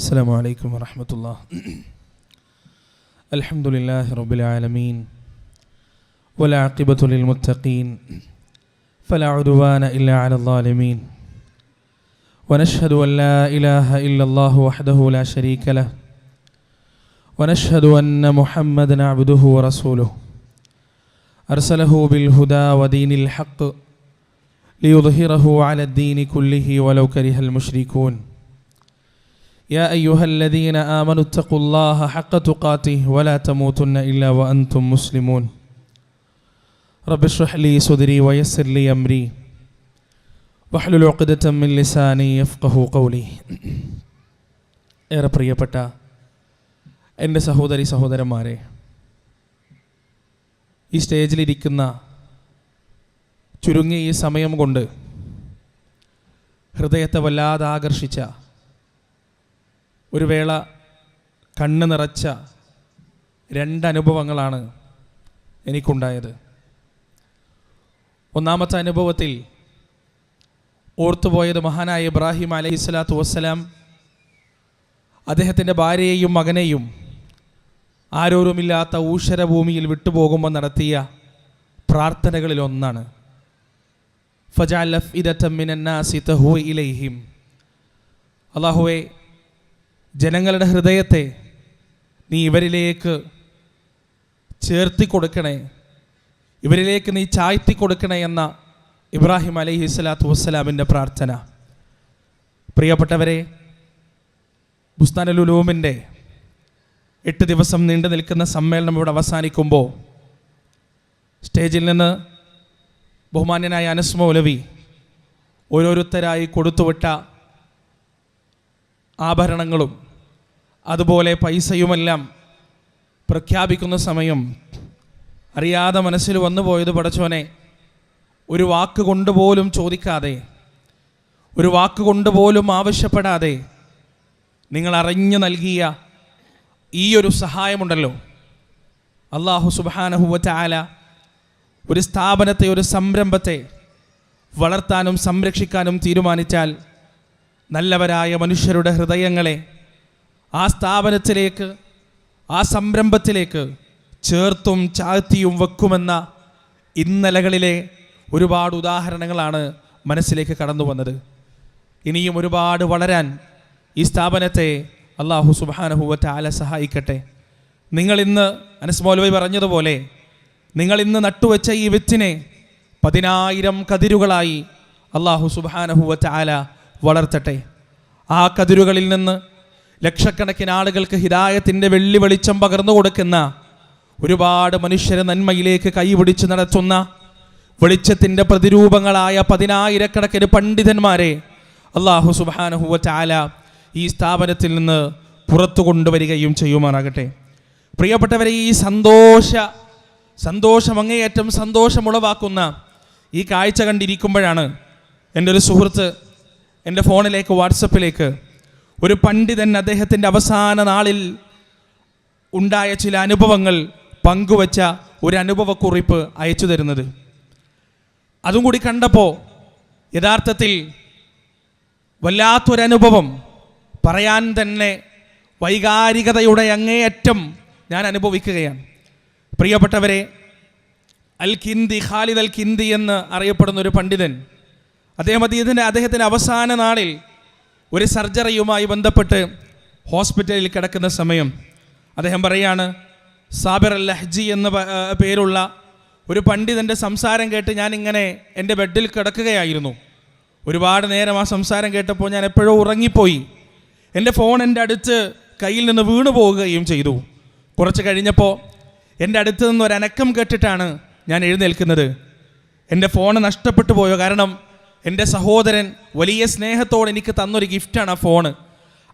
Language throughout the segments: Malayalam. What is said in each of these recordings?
السلام عليكم ورحمة الله. الحمد لله رب العالمين والعاقبة للمتقين فلا عدوان إلا على الظالمين. ونشهد أن لا إله إلا الله وحده لا شريك له ونشهد أن محمدا عبده ورسوله. أرسله بالهدى ودين الحق ليظهره على الدين كله ولو كره المشركون. يا أيها الذين آمنوا اتقوا الله حق تقاته ولا تموتن إلا وأنتم مسلمون رب اشرح لي صدري ويسر لي أمري واحلل عقدة من لساني يفقه قولي ഏറെ പ്രിയപ്പെട്ട എൻ്റെ സഹോദരി സഹോദരന്മാരെ ഈ സ്റ്റേജിലിരിക്കുന്ന ചുരുങ്ങിയ ഈ സമയം കൊണ്ട് ഹൃദയത്തെ വല്ലാതെ ആകർഷിച്ച ഒരു വേള കണ്ണ് നിറച്ച രണ്ടനുഭവങ്ങളാണ് എനിക്കുണ്ടായത്. ഒന്നാമത്തെ അനുഭവത്തിൽ ഓർത്തുപോയത് മഹാനായ ഇബ്രാഹിം അലൈഹി സ്വലാത്തു വസ്സലാം അദ്ദേഹത്തിന്റെ ഭാര്യയെയും മകനെയും ആരോരുമില്ലാത്ത ഊഷരഭൂമിയിൽ വിട്ടുപോകുമ്പോൾ നടത്തിയ പ്രാർത്ഥനകളിൽ ഒന്നാണ് ഫജാലഫ് ഇലൈഹിം. അള്ളാഹുവെ ജനങ്ങളുടെ ഹൃദയത്തെ നീ ഇവരിലേക്ക് ചേർത്തി കൊടുക്കണേ. ഇവരിലേക്ക് നീ ചായ്ത്തി കൊടുക്കണേ എന്ന ഇബ്രാഹിം അലൈഹി സ്വലാത്തു വസ്സലാമിന്റെ പ്രാർത്ഥന. പ്രിയപ്പെട്ടവരെ ബുസ്താനലുലൂമിന്റെ എട്ട് ദിവസം നീണ്ടു നിൽക്കുന്ന സമ്മേളനം ഇവിടെ അവസാനിക്കുമ്പോൾ സ്റ്റേജിൽ നിന്ന് ബഹുമാന്യനായ അനസ് മൗലവി ഓരോരുത്തരായി കൊടുത്തുവിട്ട ആഭരണങ്ങളും അതുപോലെ പൈസയുമെല്ലാം പ്രഖ്യാപിക്കുന്ന സമയം അറിയാതെ മനസ്സിൽ വന്നു പോയത് പടച്ചോനെ ഒരു വാക്ക് കൊണ്ടുപോലും ചോദിക്കാതെ ഒരു വാക്ക് കൊണ്ടുപോലും ആവശ്യപ്പെടാതെ നിങ്ങൾ അറിഞ്ഞു നൽകിയ ഈ ഒരു സഹായമുണ്ടല്ലോ. അള്ളാഹു സുബാനഹുവറ്റ ആല ഒരു സ്ഥാപനത്തെ ഒരു സംരംഭത്തെ വളർത്താനും സംരക്ഷിക്കാനും തീരുമാനിച്ചാൽ നല്ലവരായ മനുഷ്യരുടെ ഹൃദയങ്ങളെ ആ സ്ഥാപനത്തിലേക്ക് ആ സംരംഭത്തിലേക്ക് ചേർത്തും ചാഴ്ത്തിയും വെക്കുമെന്ന ഇന്നലകളിലെ ഒരുപാട് ഉദാഹരണങ്ങളാണ് മനസ്സിലേക്ക് കടന്നു വന്നത്. ഇനിയും ഒരുപാട് വളരാൻ ഈ സ്ഥാപനത്തെ അള്ളാഹു സുബാനഹുവറ്റ ആല സഹായിക്കട്ടെ. നിങ്ങളിന്ന് ഇന്ന് അനസ്മോലവി പറഞ്ഞതുപോലെ നിങ്ങളിന്ന് നട്ടുവെച്ച ഈ വിത്തിനെ പതിനായിരം കതിരുകളായി അള്ളാഹു സുബാനഹുവറ്റ ആല വളർത്തട്ടെ. ആ കതിരുകളിൽ നിന്ന് ലക്ഷക്കണക്കിന് ആളുകൾക്ക് ഹിതായത്തിന്റെ വെള്ളി വെളിച്ചം പകർന്നു കൊടുക്കുന്ന ഒരുപാട് മനുഷ്യരെ നന്മയിലേക്ക് കൈപിടിച്ച് നടത്തുന്ന വെളിച്ചത്തിന്റെ പ്രതിരൂപങ്ങളായ പതിനായിരക്കണക്കിന് പണ്ഡിതന്മാരെ അള്ളാഹു സുബാനഹുവ ചാല ഈ സ്ഥാപനത്തിൽ നിന്ന് പുറത്തു കൊണ്ടുവരികയും ചെയ്യുമാറാകട്ടെ. പ്രിയപ്പെട്ടവരെ ഈ സന്തോഷ സന്തോഷം അങ്ങേയറ്റം സന്തോഷമുളവാക്കുന്ന ഈ കാഴ്ച കണ്ടിരിക്കുമ്പോഴാണ് എന്റെ ഒരു സുഹൃത്ത് എന്റെ ഫോണിലേക്ക് വാട്സപ്പിലേക്ക് ഒരു പണ്ഡിതൻ അദ്ദേഹത്തിന്റെ അവസാന നാളിൽ ഉണ്ടായ ചില അനുഭവങ്ങൾ പങ്കുവച്ച ഒരു അനുഭവക്കുറിപ്പ് അയച്ചു തരുന്നത്. അതും കൂടി കണ്ടപ്പോൾ യഥാർത്ഥത്തിൽ വല്ലാത്തൊരനുഭവം. പറയാൻ തന്നെ വൈകാരികതയുടെ അങ്ങേയറ്റം ഞാൻ അനുഭവിക്കുകയാണ്. പ്രിയപ്പെട്ടവരെ അൽ കിന്തി ഖാലിദ് അൽ കിന്തി എന്ന് അറിയപ്പെടുന്ന ഒരു പണ്ഡിതൻ അദ്ദേഹം അദ്ദേഹത്തിന്റെ അദ്ദേഹത്തിന്റെ അവസാന നാളിൽ ഒരു സർജറിയുമായി ബന്ധപ്പെട്ട് ഹോസ്പിറ്റലിൽ കിടക്കുന്ന സമയം അദ്ദേഹം പറയാണ് സാബിർ അൽ ലഹ്ജി എന്ന പേരുള്ള ഒരു പണ്ഡിതന്റെ സംസാരം കേട്ട് ഞാനിങ്ങനെ എന്റെ ബെഡിൽ കിടക്കുകയായിരുന്നു. ഒരുപാട് നേരം ആ സംസാരം കേട്ടപ്പോൾ ഞാൻ എപ്പോഴോ ഉറങ്ങിപ്പോയി. എന്റെ ഫോൺ എന്റെ അടുത്ത് കയ്യിൽ നിന്ന് വീണു പോവുകയും ചെയ്തു. കുറച്ച് കഴിഞ്ഞപ്പോൾ എന്റെ അടുത്ത് നിന്ന് ഒരു അനക്കം കേട്ടിട്ടാണ് ഞാൻ എഴുന്നേൽക്കുന്നത്. എന്റെ ഫോൺ നഷ്ടപ്പെട്ടു പോയോ? കാരണം എന്റെ സഹോദരൻ വലിയ സ്നേഹത്തോടെ എനിക്ക് തന്നൊരു ഗിഫ്റ്റാണ് ആ ഫോണ്.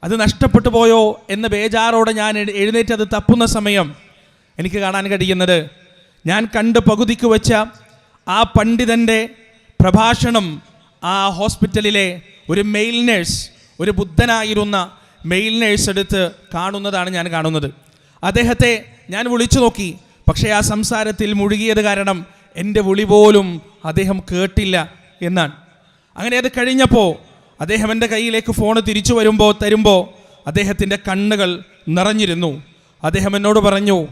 അത് നഷ്ടപ്പെട്ടു പോയോ എന്ന ബേജാറോടെ ഞാൻ എഴുന്നേറ്റ് അത് തപ്പുന്ന സമയം എനിക്ക് കാണാൻ കഴിയുന്നത് ഞാൻ കണ്ട് പകുതിക്ക് വെച്ച ആ പണ്ഡിതന്റെ പ്രഭാഷണം ആ ഹോസ്പിറ്റലിലെ ഒരു മെയിൽ നേഴ്സ് ഒരു ബുദ്ധനായിരുന്ന മെയിൽ നേഴ്സ് എടുത്ത് കാണുന്നതാണ് ഞാൻ കാണുന്നത്. അദ്ദേഹത്തെ ഞാൻ വിളിച്ചു നോക്കി പക്ഷേ ആ സംസാരത്തിൽ മുഴുകിയത് കാരണം എന്റെ വിളി പോലും അദ്ദേഹം കേട്ടില്ല എന്നാണ്. അങ്ങനെ അത് കഴിഞ്ഞപ്പോൾ അദ്ദേഹം എന്റെ കയ്യിലേക്ക് ഫോൺ തിരിച്ചു വരുമ്പോൾ തരുമ്പോൾ അദ്ദേഹത്തിന്റെ കണ്ണുകൾ നിറഞ്ഞിരുന്നു. അദ്ദേഹം എന്നോട് പറഞ്ഞു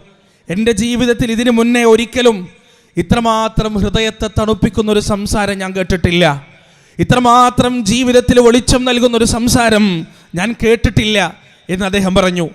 എന്റെ ജീവിതത്തിൽ ഇതിനു മുന്നേ ഒരിക്കലും ഇത്രമാത്രം ഹൃദയത്തെ തണുപ്പിക്കുന്ന ഒരു സംസാരം ഞാൻ കേട്ടിട്ടില്ല. ഇത്രമാത്രം ജീവിതത്തിൽ വെളിച്ചം നൽകുന്ന ഒരു സംസാരം ഞാൻ കേട്ടിട്ടില്ല. എന്ന് അദ്ദേഹം പറഞ്ഞു.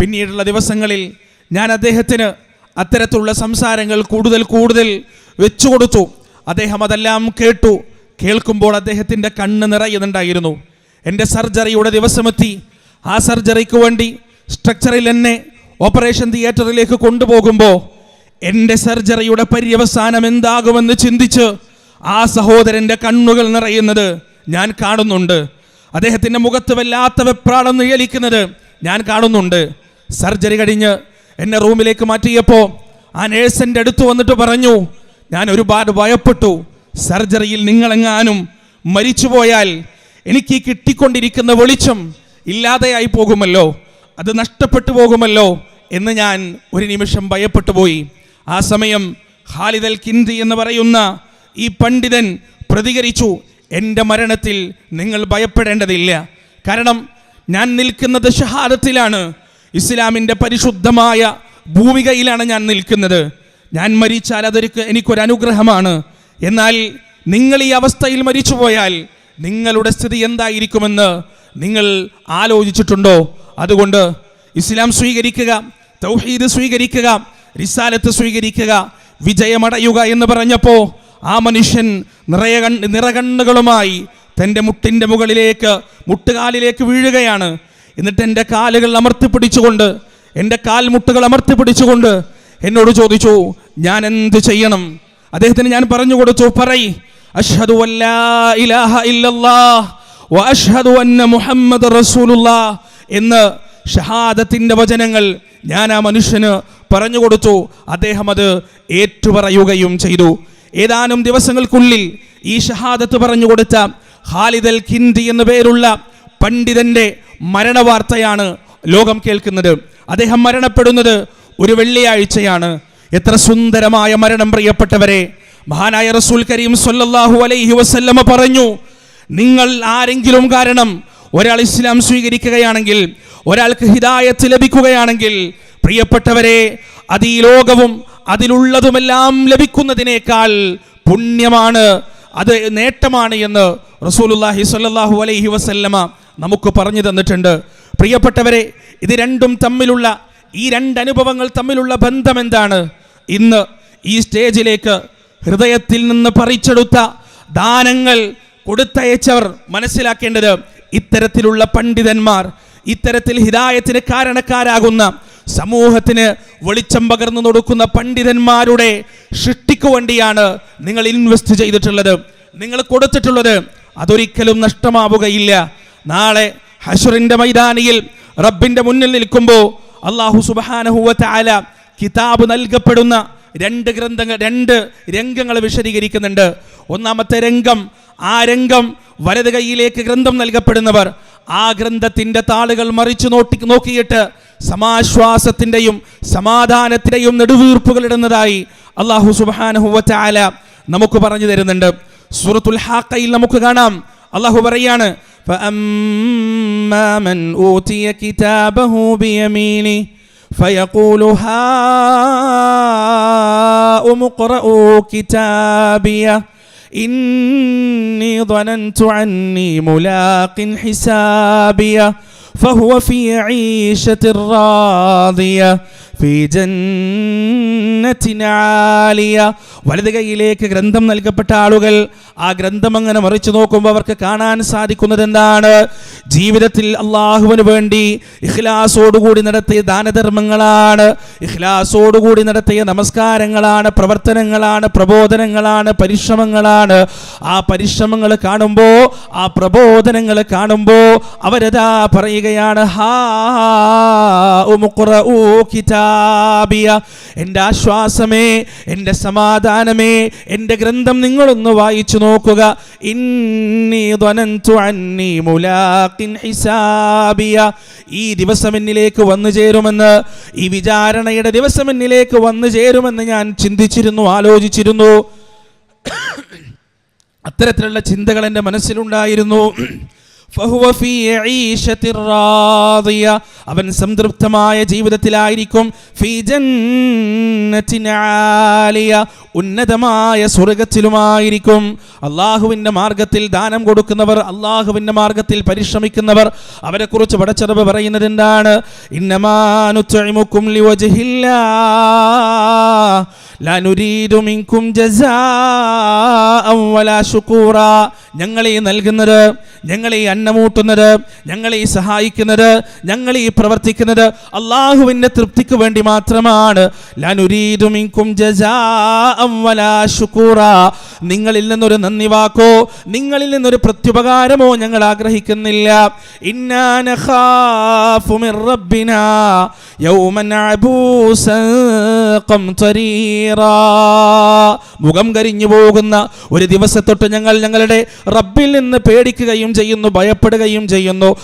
പിന്നീടുള്ള ദിവസങ്ങളിൽ ഞാൻ അദ്ദേഹത്തിന് അത്തരത്തിലുള്ള സംസാരങ്ങൾ കൂടുതൽ കൂടുതൽ വെച്ചു കൊടുത്തു. അദ്ദേഹം അതെല്ലാം കേട്ടു. കേൾക്കുമ്പോൾ അദ്ദേഹത്തിന്റെ കണ്ണ് നിറയുന്നുണ്ടായിരുന്നു. എന്റെ സർജറിയുടെ ദിവസമെത്തി. ആ സർജറിക്ക് വേണ്ടി സ്ട്രക്ചറിൽ എന്നെ ഓപ്പറേഷൻ തിയേറ്ററിലേക്ക് കൊണ്ടുപോകുമ്പോൾ എന്റെ സർജറിയുടെ പര്യവസാനം എന്താകുമെന്ന് ചിന്തിച്ച് ആ സഹോദരന്റെ കണ്ണുകൾ നിറയുന്നത് ഞാൻ കാണുന്നുണ്ട്. അദ്ദേഹത്തിന്റെ മുഖത്ത് വല്ലാത്ത വെപ്രാളം നിഴലിക്കുന്നത് ഞാൻ കാണുന്നുണ്ട്. സർജറി കഴിഞ്ഞ് എന്നെ റൂമിലേക്ക് മാറ്റിയപ്പോൾ ആ നേഴ്സിന്റെ അടുത്ത് വന്നിട്ട് പറഞ്ഞു ഞാൻ ഒരുപാട് ഭയപ്പെട്ടു. സർജറിയിൽ നിങ്ങളെങ്ങാനും മരിച്ചുപോയാൽ എനിക്ക് കിട്ടിക്കൊണ്ടിരിക്കുന്ന വെളിച്ചം ഇല്ലാതെയായി പോകുമല്ലോ. അത് നഷ്ടപ്പെട്ടു പോകുമല്ലോ എന്ന് ഞാൻ ഒരു നിമിഷം ഭയപ്പെട്ടു പോയി ആ സമയം ഖാലിദ് അൽ കിന്ദി എന്ന് പറയുന്ന ഈ പണ്ഡിതൻ പ്രതികരിച്ചു. എന്റെ മരണത്തിൽ നിങ്ങൾ ഭയപ്പെടേണ്ടതില്ല. കാരണം ഞാൻ നിൽക്കുന്നത് ഷഹാദത്തിലാണ്. ഇസ്ലാമിന്റെ പരിശുദ്ധമായ ഭൂമികയിലാണ് ഞാൻ നിൽക്കുന്നത്. ഞാൻ മരിച്ചാൽ അതൊരു എനിക്കൊരു അനുഗ്രഹമാണ്. എന്നാൽ നിങ്ങൾ ഈ അവസ്ഥയിൽ മരിച്ചുപോയാൽ നിങ്ങളുടെ സ്ഥിതി എന്തായിരിക്കുമെന്ന് നിങ്ങൾ ആലോചിച്ചിട്ടുണ്ടോ? അതുകൊണ്ട് ഇസ്ലാം സ്വീകരിക്കുക തൗഹീദ് സ്വീകരിക്കുക റിസാലത്ത് സ്വീകരിക്കുക വിജയമടയുക എന്ന് പറഞ്ഞപ്പോൾ ആ മനുഷ്യൻ നിറയ കണ്ണ് നിറകണ്ണുകളുമായി തന്റെ മുട്ടിന്റെ മുകളിലേക്ക് മുട്ടുകാലിലേക്ക് വീഴുകയാണ്. എന്നിട്ട് എന്റെ കാലുകൾ അമർത്തി പിടിച്ചുകൊണ്ട് എന്റെ കാൽമുട്ടുകൾ അമർത്തി പിടിച്ചുകൊണ്ട് എന്നോട് ചോദിച്ചു ഞാൻ എന്ത് ചെയ്യണം? അദ്ദേഹത്തിന് ഞാൻ പറഞ്ഞു കൊടുത്തു പറയി അഷ്ഹദു അഷ്ഹദു അന്ന എന്ന് ഷഹാദത്തിന്റെ വചനങ്ങൾ ഞാൻ ആ മനുഷ്യന് പറഞ്ഞു കൊടുത്തു. അദ്ദേഹം അത് ഏറ്റുപറയുകയും ചെയ്തു. ഏതാനും ദിവസങ്ങൾക്കുള്ളിൽ ഈ ഷഹാദത്ത് പറഞ്ഞു കൊടുത്ത ഖാലിദ് എന്ന എന്നു പേരുള്ള പണ്ഡിതന്റെ മരണവാർത്തയാണ് ലോകം കേൾക്കുന്നത്. അദ്ദേഹം മരണപ്പെടുന്നത് ഒരു വെള്ളിയാഴ്ചയാണ്. എത്ര സുന്ദരമായ മരണം പ്രിയപ്പെട്ടവരെ. മഹാനായ റസൂൽ കരീം സൊല്ലാഹു അലൈഹി വസല്ലമ പറഞ്ഞു നിങ്ങൾ ആരെങ്കിലും കാരണം ഒരാൾ ഇസ്ലാം സ്വീകരിക്കുകയാണെങ്കിൽ ഒരാൾക്ക് ഹിദായത്ത് ലഭിക്കുകയാണെങ്കിൽ പ്രിയപ്പെട്ടവരെ അത് ഈ ലോകവും അതിലുള്ളതുമെല്ലാം ലഭിക്കുന്നതിനേക്കാൾ പുണ്യമാണ് അത് നേട്ടമാണ് എന്ന് റസൂലുല്ലാഹി സ്വല്ലല്ലാഹു അലൈഹി വസല്ലമ നമുക്ക് പറഞ്ഞു തന്നിട്ടുണ്ട്. പ്രിയപ്പെട്ടവരെ ഇത് രണ്ടും തമ്മിലുള്ള ഈ രണ്ട് അനുഭവങ്ങൾ തമ്മിലുള്ള ബന്ധം എന്താണ്? ഇന്ന് ഈ സ്റ്റേജിലേക്ക് ഹൃദയത്തിൽ നിന്ന് പറിച്ചെടുത്ത ദാനങ്ങൾ കൊടുത്തയച്ചവർ മനസ്സിലാക്കേണ്ടത് ഇത്തരത്തിലുള്ള പണ്ഡിതന്മാർ ഇത്തരത്തിൽ ഹിതായത്തിന് കാരണക്കാരാകുന്ന സമൂഹത്തിന് വെളിച്ചം പകർന്നു കൊടുക്കുന്ന പണ്ഡിതന്മാരുടെ സൃഷ്ടിക്കു വേണ്ടിയാണ് നിങ്ങൾ ഇൻവെസ്റ്റ് ചെയ്തിട്ടുള്ളത്. നിങ്ങൾ കൊടുത്തിട്ടുള്ളത് അതൊരിക്കലും നഷ്ടമാവുകയില്ല. നാളെ ഹഷറിന്റെ മൈതാനിയിൽ റബ്ബിന്റെ മുന്നിൽ നിൽക്കുമ്പോൾ അള്ളാഹു സുബാനഹുവ താല കിതാബ് നൽകപ്പെടുന്ന രണ്ട് ഗ്രന്ഥങ്ങൾ രണ്ട് രംഗങ്ങൾ വിശദീകരിക്കുന്നുണ്ട് ഒന്നാമത്തെ രംഗം ആ രംഗം വലത് കൈയിലേക്ക് ഗ്രന്ഥം നൽകപ്പെടുന്നവർ ആ ഗ്രന്ഥത്തിന്റെ താളുകൾ മറിച്ചു നോട്ടി നോക്കിയിട്ട് സമാശ്വാസത്തിന്റെയും സമാധാനത്തിന്റെയും നെടുവീർപ്പുകൾ ഇടുന്നതായി അള്ളാഹു സുബാനഹുവ ചാല നമുക്ക് പറഞ്ഞു തരുന്നുണ്ട് സൂറത്തുൽ ഹാക്കയിൽ നമുക്ക് കാണാം അള്ളാഹു പറയാണ് فأما من أوتي كتابه بيمينه فيقول هاؤم اقرءوا كتابيه إني ظننت عني ملاق حسابيه فهو في عيشة راضية. വലത് കൈയിലേക്ക് ഗ്രന്ഥം നൽകപ്പെട്ട ആളുകൾ ആ ഗ്രന്ഥം അങ്ങനെ മറിച്ചു നോക്കുമ്പോൾ അവർക്ക് കാണാൻ സാധിക്കുന്നത് എന്താണ് ജീവിതത്തിൽ അള്ളാഹുവിന് വേണ്ടി ഇഖ്ലാസോടുകൂടി നടത്തിയ ദാനധർമ്മങ്ങളാണ് ഇഖ്ലാസോടുകൂടി നടത്തിയ നമസ്കാരങ്ങളാണ് പ്രവർത്തനങ്ങളാണ് പ്രബോധനങ്ങളാണ് പരിശ്രമങ്ങളാണ്. ആ പരിശ്രമങ്ങൾ കാണുമ്പോൾ ആ പ്രബോധനങ്ങൾ കാണുമ്പോൾ അവരതാ പറയുകയാണ് ഹാ കിതാബിയ എന്റെ ആശ്വാസമേ എന്റെ സമാധാനമേ എന്റെ ഗ്രന്ഥം നിങ്ങളൊന്ന് വായിച്ചു നോക്കുക. ഹിസാബിയ. ഈ ദിവസം എന്നിലേക്ക് വന്നു ചേരുമെന്ന് ഈ വിചാരണയുടെ ദിവസം എന്നിലേക്ക് വന്നു ചേരുമെന്ന് ഞാൻ ചിന്തിച്ചിരുന്നു ആലോചിച്ചിരുന്നു. അത്തരത്തിലുള്ള ചിന്തകൾ എന്റെ മനസ്സിലുണ്ടായിരുന്നു. അവൻ സംതൃപ്തമായ ജീവിതത്തിലായിരിക്കും. ഉന്നതമായ സ്വർഗത്തിലുമായിരിക്കും. അള്ളാഹുവിന്റെ മാർഗത്തിൽ ദാനം കൊടുക്കുന്നവർ അള്ളാഹുവിന്റെ മാർഗത്തിൽ പരിശ്രമിക്കുന്നവർ അവരെക്കുറിച്ച് പടച്ചെറവ് പറയുന്നത് എന്താണ് ഇന്നമാനുക്കും വലാ ഞങ്ങളെ നൽകുന്നത് ഞങ്ങളെ അന്നമൂട്ടുന്നത് ഞങ്ങളെ സഹായിക്കുന്നത് ഞങ്ങളെ പ്രവർത്തിക്കുന്നത് അള്ളാഹുവിന്റെ തൃപ്തിക്ക് വേണ്ടി മാത്രമാണ്. നിങ്ങളിൽ നിന്നൊരു നന്ദി വാക്കോ? നിങ്ങളിൽ നിന്നൊരു പ്രത്യുപകാരമോ ഞങ്ങൾ ആഗ്രഹിക്കുന്നില്ല. ഇന്നാ മുഖം കരിഞ്ഞു പോകുന്ന ഒരു ദിവസത്തൊട്ട് ഞങ്ങൾ ഞങ്ങളുടെ റബ്ബിൽ നിന്ന് പേടിക്കുകയും ചെയ്യുന്നു ഭയപ്പെടുകയും ചെയ്യുന്നു.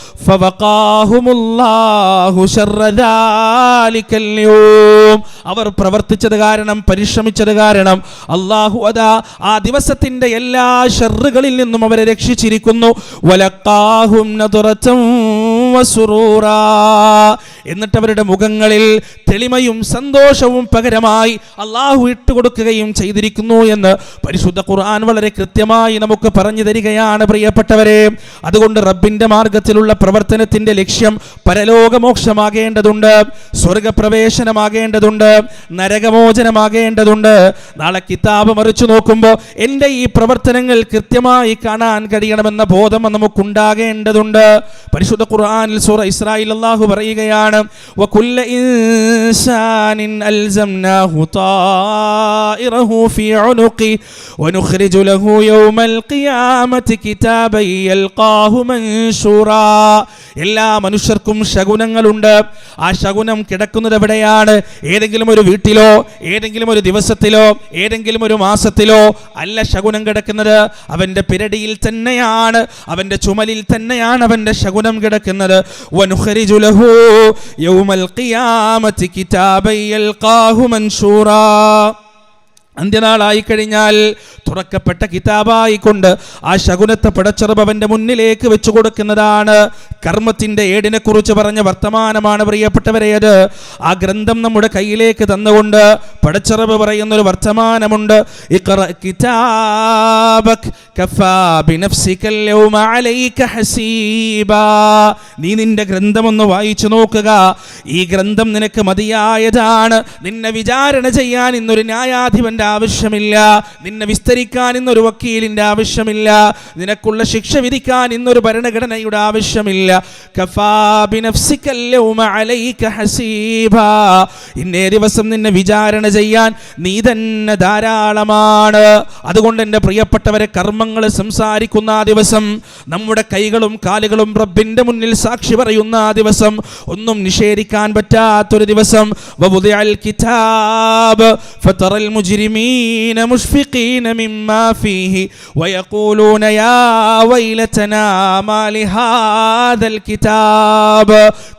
അവർ പ്രവർത്തിച്ചത് കാരണം പരിശ്രമിച്ചത് കാരണം അള്ളാഹു അതാ ആ ദിവസത്തിന്റെ എല്ലാ ഷെറുകളിൽ നിന്നും അവരെ രക്ഷിച്ചിരിക്കുന്നു വലക്കാഹും. എന്നിട്ട് അവരുടെ മുഖങ്ങളിൽ തെളിമയും സന്തോഷവും പകരമായി അള്ളാഹു ഇട്ടുകൊടുക്കുകയും ചെയ്തിരിക്കുന്നു എന്ന് പരിശുദ്ധ ഖുർആൻ വളരെ കൃത്യമായി നമുക്ക് പറഞ്ഞു തരികയാണ് പ്രിയപ്പെട്ടവരെ. അതുകൊണ്ട് റബ്ബിന്റെ മാർഗത്തിലുള്ള പ്രവർത്തനത്തിന്റെ ലക്ഷ്യം പരലോകമോക്ഷമാകേണ്ടതുണ്ട് സ്വർഗപ്രവേശനമാകേണ്ടതുണ്ട് നരകമോചനമാകേണ്ടതുണ്ട്. നാളെ കിതാബ് മറിച്ചു നോക്കുമ്പോൾ എന്റെ ഈ പ്രവർത്തനങ്ങൾ കൃത്യമായി കാണാൻ കഴിയണമെന്ന ബോധം നമുക്കുണ്ടാകേണ്ടതുണ്ട്. പരിശുദ്ധ ഖുർആനിൽ സൂറ ഇസ്രായേൽ അല്ലാഹു പറയുകയാണ് വകുല്ല ഇൻസാനിൻ അൽസംനാഹു طائره في عنقه ونخرج له يوم القيامة كتابا يلقاه منشورا എല്ലാ മനുഷ്യർക്കും ശകുനങ്ങളുണ്ട് ആ ശകുനം കിടക്കുന്നത് എവിടെയാണ് ഏതെങ്കിലും ഒരു വീട്ടിലോ ഏതെങ്കിലും ഒരു ദിവസത്തിലോ ഏതെങ്കിലും ഒരു മാസത്തിലോ അല്ല ശകുനം കിടക്കുന്നത് അവന്റെ പിരടിയിൽ തന്നെയാണ് അവന്റെ ചുമലിൽ തന്നെയാണ് അവന്റെ ശകുനം കിടക്കുന്നത് تعالى ونخرج له يوم القيامة كتابا يلقاه منشورا. അന്ത്യനാളായി കഴിഞ്ഞാൽ തുറക്കപ്പെട്ട കിതാബായിക്കൊണ്ട് ആ ശകുനത്തെ പടച്ചെറുപ്പ് മുന്നിലേക്ക് വെച്ചു കൊടുക്കുന്നതാണ് കർമ്മത്തിന്റെ ഏടിനെക്കുറിച്ച് പറഞ്ഞ വർത്തമാനമാണ് പ്രിയപ്പെട്ടവരെ അത്. ആ ഗ്രന്ഥം നമ്മുടെ കയ്യിലേക്ക് തന്നുകൊണ്ട് പടച്ചെറുപ്പ് പറയുന്നൊരു വർത്തമാനമുണ്ട്. നീ നിന്റെ ഗ്രന്ഥം ഒന്ന് വായിച്ചു നോക്കുക. ഈ ഗ്രന്ഥം നിനക്ക് മതിയായതാണ്. നിന്നെ വിചാരണ ചെയ്യാൻ ഇന്നൊരു ന്യായാധിപന്റെ ആവശ്യമില്ല. നിന്നെ വിസ്തരിക്കാൻ ഇന്നൊരു വക്കീലിന്റെ ആവശ്യമില്ല. നിനക്കുള്ള ശിക്ഷ വിധിക്കാൻ ഇന്നൊരു ഭരണഘടനയുടെ ആവശ്യമില്ല. ഇന്നേ ദിവസം നിന്നെ വിചാരണ ചെയ്യാൻ നീ തന്നെ ധാരാളമാണ്. അതുകൊണ്ട് എന്റെ പ്രിയപ്പെട്ടവരെ കർമ്മങ്ങൾ സംസാരിക്കുന്ന ആ ദിവസം നമ്മുടെ കൈകളും കാലുകളും റബ്ബിന്റെ മുന്നിൽ സാക്ഷി പറയുന്ന ആ ദിവസം ഒന്നും നിഷേധിക്കാൻ പറ്റാത്തൊരു ദിവസം. കിതാബ് ഫതറൽ മുജ്രിമീന مشفقين مما فيه ويقولون يا ويلتنا ما لهذا الكتاب.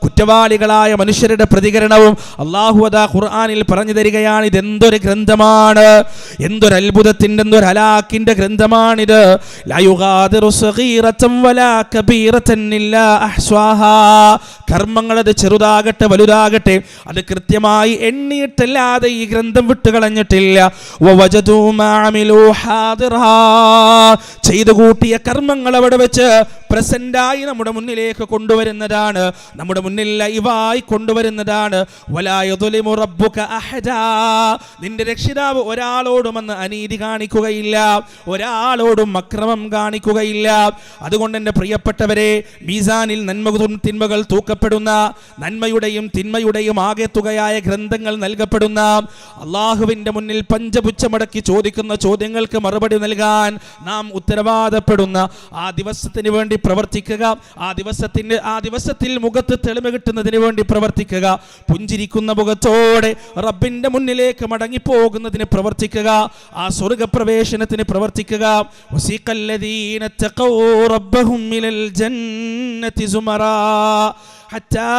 കുറ്റവാളികളായ മനുഷ്യരുടെ പ്രതികരണവും അള്ളാഹു അതാ ഖുർആനിൽ പറഞ്ഞു തരികയാണ്. ഇതെന്തൊരു ഗ്രന്ഥമാണ്? എന്തൊരു അത്ഭുതത്തിന്റെ എന്തൊരു ഹലാക്കിന്റെ ഗ്രന്ഥമാണിത്. അത് ചെറുതാകട്ടെ വലുതാകട്ടെ അത് കൃത്യമായി എണ്ണിയിട്ടല്ലാതെ ഈ ഗ്രന്ഥം വിട്ടുകളഞ്ഞിട്ടില്ല. ചെയ്തു കൂട്ടിയ കർമ്മങ്ങൾ അവിടെ വെച്ച് പ്രസന്റായി നമ്മുടെ മുന്നിലേക്ക് കൊണ്ടുവരുന്നതാണ്. നമ്മുടെ മുന്നിൽ ലൈവായി കൊണ്ടുവരുന്നതാണ്. നിന്റെ രക്ഷിതാവ് ഒരാളോടും അന്ന് അനീതി കാണിക്കുകയില്ല. ഒരാളോടും അക്രമം കാണിക്കുകയില്ല. അതുകൊണ്ട് എന്റെ പ്രിയപ്പെട്ടവരെ മീസാനിൽ നന്മകളും തിന്മകൾ തൂക്കപ്പെടുന്ന നന്മയുടെയും തിന്മയുടെയും ആകെ തുകയായ ഗ്രന്ഥങ്ങൾ നൽകപ്പെടുന്ന അള്ളാഹുവിന്റെ മുന്നിൽ പഞ്ചപുച്ഛമടക്കി ചോദിക്കുന്ന ചോദ്യങ്ങൾക്ക് മറുപടി നൽകാൻ നാം ഉത്തരവാദപ്പെടുന്ന ആ ദിവസത്തിന് വേണ്ടി പ്രവർത്തിക്കുക ആ ദിവസത്തിന്റെ ആ ദിവസത്തിൽ മുഖത്ത് തെളിമ കിട്ടുന്നതിന് വേണ്ടി പ്രവർത്തിക്കുക പുഞ്ചിരിക്കുന്ന മുഖത്തോടെ റബ്ബിന്റെ മുന്നിലേക്ക് മടങ്ങിപ്പോകുന്നതിന് പ്രവർത്തിക്കുക ആ സ്വർഗപ്രവേശനത്തിന് പ്രവർത്തിക്കുക. വസീഖല്ലദീന തഖൗ റബ്ബഹും മിനൽ ജന്നതി സുമറാ. حتى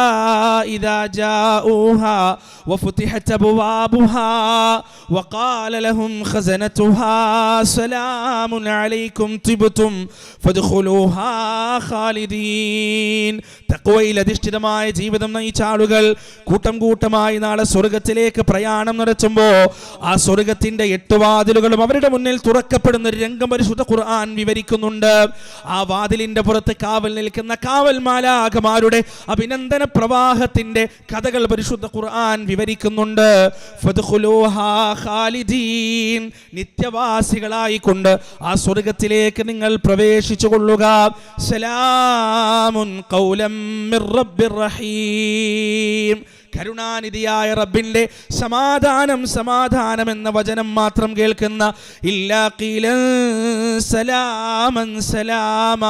إذا جاءوها وفتحت أبوابها وقال لهم خزنتها سلام عليكم طبتم فادخلوها خالدين തക്വയിൽ അധിഷ്ഠിതമായ ജീവിതം നയിച്ച ആളുകൾ കൂട്ടം കൂട്ടമായി നാളെ സ്വർഗത്തിലേക്ക് പ്രയാണം നടത്തുമ്പോ ആ സ്വർഗത്തിന്റെ എട്ട് വാതിലുകളും അവരുടെ മുന്നിൽ തുറക്കപ്പെടുന്ന ഒരു രംഗം പരിശുദ്ധ ഖുർആൻ വിവരിക്കുന്നുണ്ട് ആ വാതിലിന്റെ പുറത്ത് കാവൽ നിൽക്കുന്ന കാവൽ മാലാഖമാരുടെ അഭിനന്ദന പ്രവാഹത്തിന്റെ കഥകൾ പരിശുദ്ധ ഖുർആൻ വിവരിക്കുന്നുണ്ട്. നിത്യവാസികളായിക്കൊണ്ട് ആ സ്വർഗത്തിലേക്ക് നിങ്ങൾ പ്രവേശിച്ചു കൊള്ളുക. സലാമുൻ കൗലം റഹീം. കരുണാനിധിയായ റബ്ബിന്റെ സമാധാനം സമാധാനം എന്ന വചനം മാത്രം കേൾക്കുന്ന ഇല്ലാ സലാമൻ സലാമ.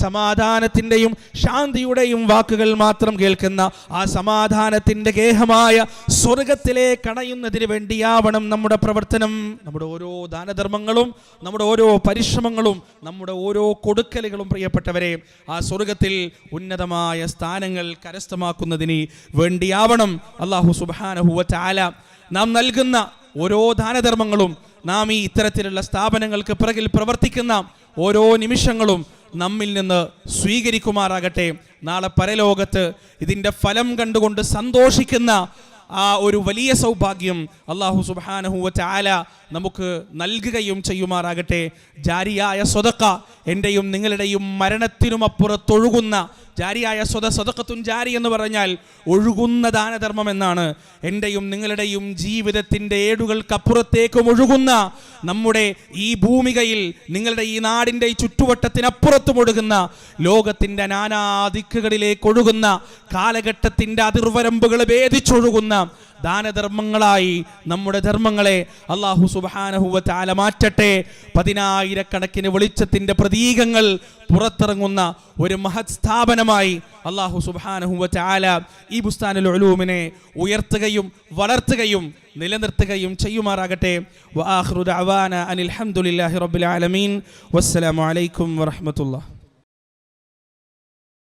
സമാധാനത്തിന്റെയും ശാന്തിയുടെയും വാക്കുകൾ മാത്രം കേൾക്കുന്ന ആ സമാധാനത്തിന്റെ ഗേഹമായ സ്വർഗത്തിലെ കണയുന്നതിന് വേണ്ടിയാവണം നമ്മുടെ പ്രവർത്തനം. നമ്മുടെ ഓരോ ദാനധർമ്മങ്ങളും നമ്മുടെ ഓരോ പരിശ്രമങ്ങളും നമ്മുടെ ഓരോ കൊടുക്കലുകളും പ്രിയപ്പെട്ടവരെ ആ സ്വർഗത്തിൽ ഉന്നതമായ സ്ഥാനങ്ങൾ കരസ്ഥമാക്കുന്നതിന് വേണ്ടിയാവണം അള്ളാഹു സുബാനഹുവ നാം നൽകുന്ന ഓരോ ദാനധർമ്മങ്ങളും നാം ഈ ഇത്തരത്തിലുള്ള സ്ഥാപനങ്ങൾക്ക് പിറകിൽ പ്രവർത്തിക്കുന്ന ഓരോ നിമിഷങ്ങളും നമ്മിൽ നിന്ന് സ്വീകരിക്കുമാറാകട്ടെ. നാളെ പരലോകത്ത് ഇതിന്റെ ഫലം കണ്ടുകൊണ്ട് സന്തോഷിക്കുന്ന ആ ഒരു വലിയ സൗഭാഗ്യം അള്ളാഹു സുബാനഹുവ ചാല നമുക്ക് നൽകുകയും ചെയ്യുമാറാകട്ടെ. ജാരിയായ സ്വതക്ക എന്റെയും നിങ്ങളുടെയും മരണത്തിനുമപ്പുറത്തൊഴുകുന്ന ജാരിയായ സ്വത സ്വതക്കത്തും ജാരി എന്ന് പറഞ്ഞാൽ ഒഴുകുന്ന ദാനധർമ്മം എന്നാണ്. എന്റെയും നിങ്ങളുടെയും ജീവിതത്തിന്റെ ഏടുകൾക്കപ്പുറത്തേക്കും ഒഴുകുന്ന നമ്മുടെ ഈ ഭൂമികയിൽ നിങ്ങളുടെ ഈ നാടിന്റെ ഈ ചുറ്റുവട്ടത്തിനപ്പുറത്തും ഒഴുകുന്ന ലോകത്തിന്റെ നാനാദിക്കുകളിലേക്ക് ഒഴുകുന്ന കാലഘട്ടത്തിന്റെ അതിർവരമ്പുകൾ ഭേദിച്ചൊഴുകുന്ന ദാനധർമ്മങ്ങളായി നമ്മുടെ ധർമ്മങ്ങളെ അള്ളാഹു സുബാനഹുവ ചാല മാറ്റട്ടെ. പതിനായിരക്കണക്കിന് വെളിച്ചത്തിന്റെ പ്രതീകങ്ങൾ പുറത്തിറങ്ങുന്ന ഒരു മഹത് സ്ഥാപനമായി അള്ളാഹു സുബാനഹുവ ചാല ഈ ബുസ്താനുൽ ഉലൂമിനെ ഉയർത്തുകയും വളർത്തുകയും നിലനിർത്തുകയും ചെയ്യുമാറാകട്ടെ. വാഹ്റുദ് അവാന അനിൽ ഹംദുലില്ലാഹി റബ്ബിൽ ആലമീൻ. വസ്സലാമു അലൈക്കും വറഹ്മത്തുള്ളാഹി.